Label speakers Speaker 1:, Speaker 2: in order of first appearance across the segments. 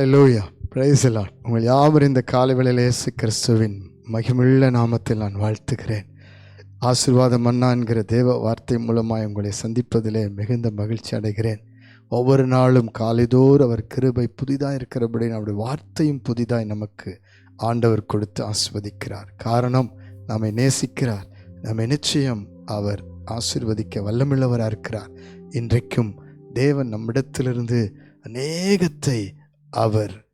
Speaker 1: ஹalleluya praise உங்கள் யாவரும் இந்த காலை வேளையில் இயேசு கிறிஸ்துவின் மகிமுள்ள நாமத்தில் நான் வாழ்த்துகிறேன். ஆசிர்வாதம் அண்ணா என்கிற தேவ வார்த்தை மூலமாய் உங்களை சந்திப்பதிலே மிகுந்த மகிழ்ச்சி அடைகிறேன். ஒவ்வொரு நாளும் காலைதோறும் அவர் கிருபை புதிதாக இருக்கிறபடி அவருடைய வார்த்தையும் புதிதாய் நமக்கு ஆண்டவர் கொடுத்து ஆஸ்வதிக்கிறார் காரணம் நம்மை நேசிக்கிறார். நம்மை நிச்சயம் அவர் ஆசிர்வதிக்க வல்லமுள்ளவராக இருக்கிறார் இன்றைக்கும் தேவன் நம்மிடத்திலிருந்து அநேகத்தை அவர்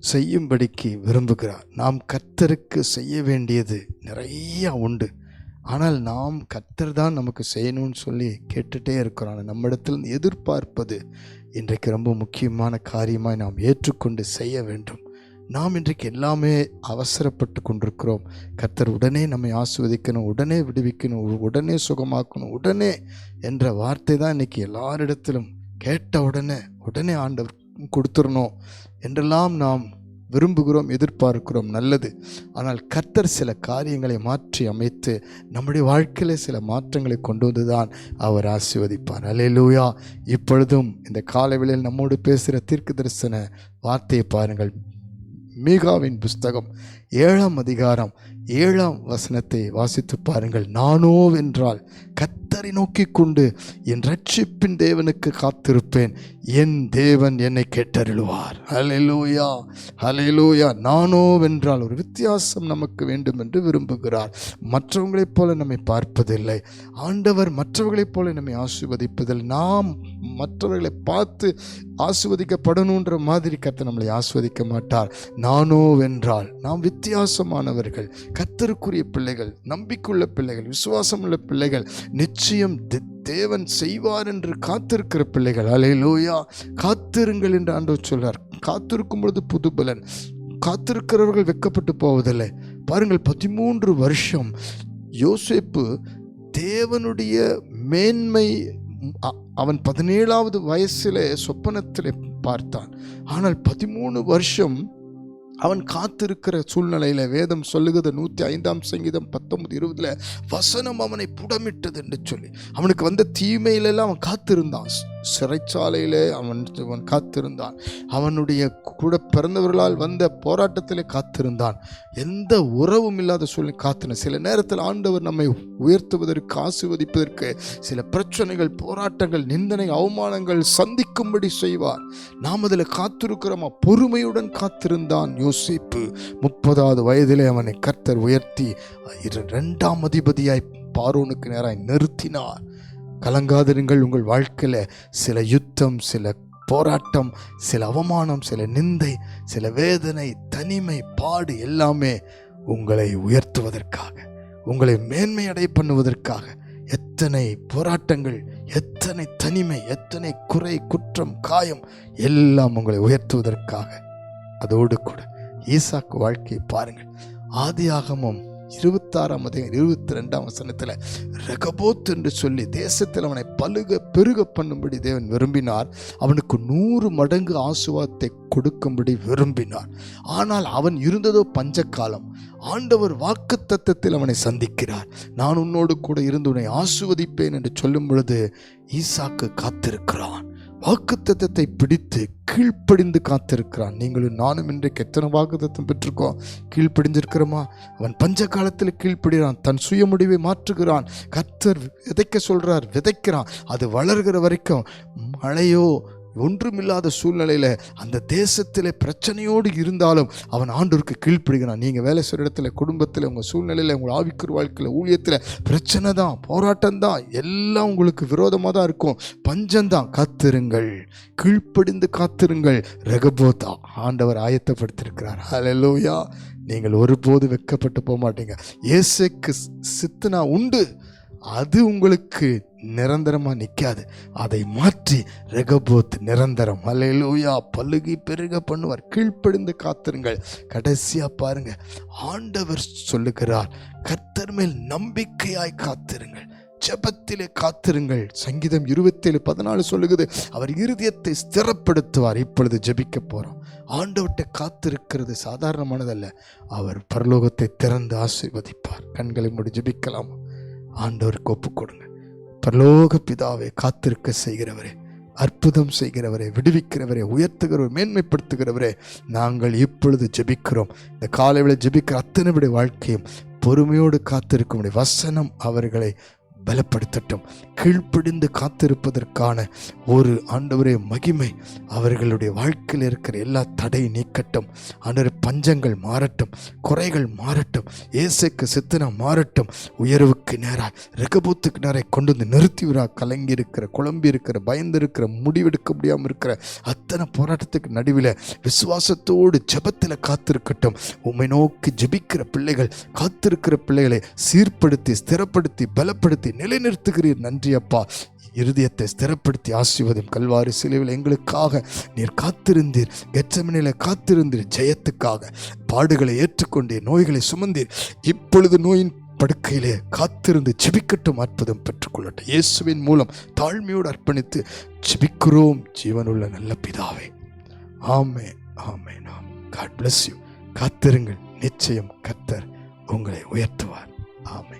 Speaker 1: செய்யும்படிக்கு விரும்புகிறார். நாம் கர்த்தருக்கு செய்ய வேண்டியது நிறையா உண்டு. ஆனால் நாம் கர்த்தர் தான் நமக்கு செய்யணும்னு சொல்லி கேட்டுட்டே இருக்கிறோம். நம்மிடத்தில் எதிர்பார்ப்பது இன்றைக்கு ரொம்ப முக்கியமான காரியமாய் நாம் ஏற்றுக்கொண்டு செய்ய வேண்டும். நாம் இன்றைக்கு எல்லாமே அவசரப்பட்டு கொண்டிருக்கிறோம். கர்த்தர் உடனே நம்மை ஆஸ்வதிக்கணும் உடனே விடுவிக்கணும் உடனே சுகமாக்கணும் உடனே என்ற வார்த்தை தான் இன்றைக்கி எல்லாரிடத்திலும் கேட்ட உடனே உடனே ஆண்டவர் கொடுத்துடணும் என்றெல்லாம் நாம் விரும்புகிறோம் எதிர்பார்க்கிறோம். நல்லது. ஆனால் கர்த்தர் சில காரியங்களை மாற்றி அமைத்து நம்முடைய வாழ்க்கையில் சில மாற்றங்களை கொண்டு வந்து தான் அவர் ஆசீர்வதிப்பார். அலையலூயா இப்பொழுதும் இந்த காலவெளியில் நம்மோடு பேசுகிற தீர்க்க தரிசன வார்த்தையை பாருங்கள். மீகாவின் புஸ்தகம் ஏழாம் அதிகாரம் ஏழாம் வசனத்தை வாசித்து பாருங்கள். நானோ வென்றால் கத்தரை நோக்கி கொண்டு என் ரட்சிப்பின் தேவனுக்கு காத்திருப்பேன். என் தேவன் என்னை கேட்டருளுவார். ஹலெலூயா ஹலெலூயா நானோ வென்றால் ஒரு வித்தியாசம் நமக்கு வேண்டும் என்று விரும்புகிறார். மற்றவங்களைப் போல நம்மை பார்ப்பதில்லை. ஆண்டவர் மற்றவர்களைப் போல நம்மை ஆசிர்வதிப்பதில் நாம் மற்றவர்களை பார்த்து ஆசிர்வதிக்கப்படணுன்ற மாதிரி கத்தை நம்மளை ஆஸ்வதிக்க மாட்டார். நானோ வென்றால் நாம் வித் வித்தியாசமானவர்கள் கத்தருக்குரிய பிள்ளைகள் நம்பிக்கையுள்ள பிள்ளைகள் விசுவாசம் உள்ள பிள்ளைகள் நிச்சயம் தேவன் செய்வார் என்று காத்திருக்கிற பிள்ளைகள். அலையிலோயா காத்திருங்கள் என்று ஆண்டவர் சொல்றார். காத்திருக்கும் பொழுது புது பலன். காத்திருக்கிறவர்கள் வெக்கப்பட்டு போவதில்லை. பாருங்கள் பதிமூன்று வருஷம் யோசேப்பு தேவனுடைய மேன்மை அவன் பதினேழாவது வயசில் சொப்பனத்தில் பார்த்தான். ஆனால் பதிமூணு வருஷம் அவன் காத்திருக்கிற சூழ்நிலையில வேதம் சொல்லுகிறது நூற்றி ஐந்தாம் சங்கீதம் பத்தொன்பது இருபதுல வசனம் அவனை புடமிட்டது என்று சொல்லி. அவனுக்கு வந்த தீமையிலெல்லாம் அவன் காத்திருந்தான். சிறைச்சாலையிலே அவன் அவன் காத்திருந்தான். அவனுடைய கூட பிறந்தவர்களால் வந்த போராட்டத்திலே காத்திருந்தான். எந்த உறவும் இல்லாத சூழ்நிலை காத்தின சில நேரத்தில் ஆண்டவர் நம்மை உயர்த்துவதற்கு ஆசிர்வதிப்பதற்கு சில பிரச்சனைகள் போராட்டங்கள் நிந்தனை அவமானங்கள் சந்திக்கும்படி செய்வார். நாம் அதில் காத்திருக்கிறோமா? பொறுமையுடன் காத்திருந்தான் யோசிப்பு. முப்பதாவது வயதிலே அவனை கர்த்தர் உயர்த்தி இரண்டாம் அதிபதியாய் பார்வோனுக்கு நேராய் நிறுத்தினார். கலங்காதிருங்கள் உங்கள் வாழ்க்கையில் சில யுத்தம் சில போராட்டம் சில அவமானம் சில நிந்தை சில வேதனை தனிமை பாடு எல்லாமே உங்களை உயர்த்துவதற்காக உங்களை மேன்மையடை பண்ணுவதற்காக எத்தனை போராட்டங்கள் எத்தனை தனிமை எத்தனை குறை குற்றம் காயம் எல்லாம் உங்களை உயர்த்துவதற்காக. அதோடு கூட ஈசாக்கு வாழ்க்கையை பாருங்கள். ஆதியாகமும் இருபத்தாறாம் அதிகம் இருபத்தி ரெண்டாம் வசனத்தில் ரகபோத் என்று சொல்லி தேசத்தில் அவனை பழுக பெருக பண்ணும்படி தேவன் விரும்பினார். அவனுக்கு நூறு மடங்கு ஆசுவாதத்தை கொடுக்கும்படி விரும்பினார். ஆனால் அவன் இருந்ததோ பஞ்சகாலம். ஆண்டவர் வாக்கு தத்தத்தில் அவனை சந்திக்கிறார். நான் உன்னோடு கூட இருந்து உன்னை ஆசுவதிப்பேன் என்று சொல்லும் பொழுது ஈசாக்கு காத்திருக்கிறான். வாக்குத்தத்தத்தை பிடித்து கீழ்ப்படிந்து காத்திருக்கிறான். நீங்களும் நானும் இன்றைக்கு எத்தனை வாக்குத்தத்தம் பெற்றிருக்கோம்? கீழ்ப்படிஞ்சிருக்கிறோமா அவன் பஞ்ச காலத்தில் கீழ்ப்படுகிறான். தன் சுய முடிவை மாற்றுகிறான். கர்த்தர் விதைக்க சொல்கிறார் விதைக்கிறான். அது வளர்கிற வரைக்கும் மழையோ ஒன்றுமில்லாத சூழ்நிலையில் அந்த தேசத்தில் பிரச்சனையோடு இருந்தாலும் அவன் ஆண்டோருக்கு கீழ்ப்படுகிறான். நீங்கள் வேலை செய்கிற இடத்துல குடும்பத்தில் உங்கள் சூழ்நிலையில் உங்கள் ஆவிக்குரு வாழ்க்கையில் ஊழியத்தில் பிரச்சனை தான் போராட்டம் தான் எல்லாம் உங்களுக்கு விரோதமாக தான் இருக்கும். பஞ்சம்தான் காத்திருங்கள். கீழ்ப்படிந்து காத்திருங்கள். ரகபோதா ஆண்டவர் ஆயத்தப்படுத்தியிருக்கிறார். ஹalleluya. நீங்கள் ஒருபோது வெட்கப்பட்டு போக மாட்டீங்க இயேசுக்கு சித்தனா உண்டு. அது உங்களுக்கு நிரந்தரமாக நிற்காது அதை மாற்றி ரெகபோத் நிரந்தரம். அலையிலூயா பழுகி பெருக பண்ணுவார். கீழ்ப்படிந்து காத்திருங்கள். கடைசியாக பாருங்க. ஆண்டவர் சொல்லுகிறார் கர்த்தர் மேல் நம்பிக்கையாய் காத்திருங்கள். ஜபத்திலே காத்திருங்கள். சங்கீதம் இருபத்தேழு பதினாலு சொல்லுகிறது அவர் இருதயத்தை ஸ்திரப்படுத்துவார். இப்பொழுது ஜபிக்க போகிறோம் ஆண்டவர்கிட்ட காத்திருக்கிறது சாதாரணமானதல்ல. அவர் பரலோகத்தை திறந்து ஆசீர்வதிப்பார். கண்களை மூடி ஜெபிக்கலாம்? ஆண்டவருக்கு ஒப்பு கொடுங்க பரலோக பிதாவை காத்திருக்க செய்கிறவரே அற்புதம் செய்கிறவரே விடுவிக்கிறவரே உயர்த்துகிறவர் மேன்மைப்படுத்துகிறவரே நாங்கள் இப்பொழுது ஜெபிக்கிறோம். இந்த காலையில் ஜெபிக்கிற அத்தனை விட வாழ்க்கையும் பொறுமையோடு காத்திருக்கும் வசனம் அவர்களை பலப்படுத்தட்டும். கீழ்ப்பிடிந்து காத்திருப்பதற்கான ஒரு ஆண்டவரே மகிமை அவர்களுடைய வாழ்க்கையில் இருக்கிற எல்லா தடை நீக்கட்டும். ஆண்டவரே பஞ்சங்கள் மாறட்டும் குறைகள் மாறட்டும் ஏசைக்கு சித்தனம் மாறட்டும். உயர்வுக்கு நேராக ரகபூத்துக்கு நேராக கொண்டு வந்து நிறுத்திவிரா கலங்கி இருக்கிற குழம்பி இருக்கிற பயந்து இருக்கிற முடிவெடுக்க முடியாமல் இருக்கிற அத்தனை போராட்டத்துக்கு நடுவில் விசுவாசத்தோடு ஜெபத்தில் காத்திருக்கட்டும். உம்மை நோக்கி ஜெபிக்கிற பிள்ளைகள் காத்திருக்கிற பிள்ளைகளை சீர்படுத்தி ஸ்திரப்படுத்தி பலப்படுத்தி நிலைநிறுத்துகிறீர். நன்றி அப்பா. இருதயத்தை ஸ்திரப்படுத்தி ஆசிர்வதும் கல்வாரி சிலுவில் எங்களுக்காக நீர் காத்திருந்தீர். கெச்சமனில காத்திருந்தீர். ஜெயத்துக்காக பாடுகளை ஏற்றுக்கொண்டீர் நோய்களை சுமந்தீர். இப்பொழுது நோயின் படுக்கையிலே காத்திருந்து ஜெபிக்கட்டும் அற்புதம் பெற்றுக்கொள்ளட்டும். இயேசுவின் மூலம் தாழ்மையோடு அர்ப்பணித்து ஜெபிக்கிறோம். ஜீவனுள்ள நல்ல பிதாவே. ஆமே ஆமே நாம் காட் பிளஸ் யூ காத்திருங்கள். நிச்சயம் கத்தர் உங்களை உயர்த்துவார். ஆமே